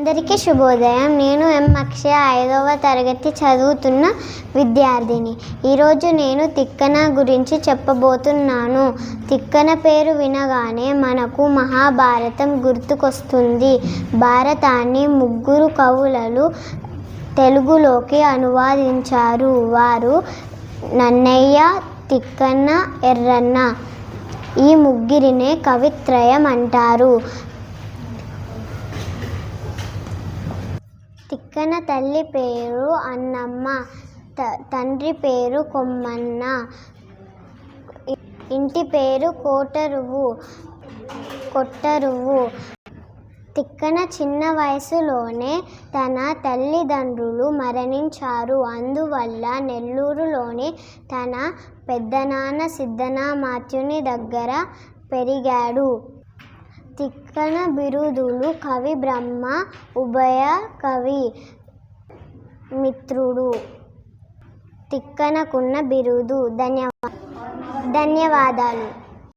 అందరికీ శుభోదయం. నేను ఎం అక్షయ ఐదవ తరగతి చదువుతున్న విద్యార్థిని. ఈరోజు నేను తిక్కన గురించి చెప్పబోతున్నాను. తిక్కన పేరు వినగానే మనకు మహాభారతం గుర్తుకొస్తుంది. భారతాన్ని ముగ్గురు కవులలు తెలుగులోకి అనువాదించారు. వారు నన్నయ్య తిక్కన్న ఎర్రన్న. ఈ ముగ్గురినే కవిత్రయం అంటారు. తిక్కన తల్లి పేరు అన్నమ్మ త- తండ్రి పేరు కొమ్మన్న. ఇంటి పేరు కోటరువు కొట్టరువు. తిక్కన చిన్న వయసులోనే తన తల్లిదండ్రులు మరణించారు. అందువల్ల నెల్లూరులోని తన పెద్దనాన్న సిద్ధనామాత్యుని దగ్గర పెరిగాడు. తిక్కన బిరుదులు కవి బ్రహ్మ ఉభయ కవి మిత్రుడు. తిక్కనకున్న బిరుదు. ధన్యవా ధన్యవాదాలు.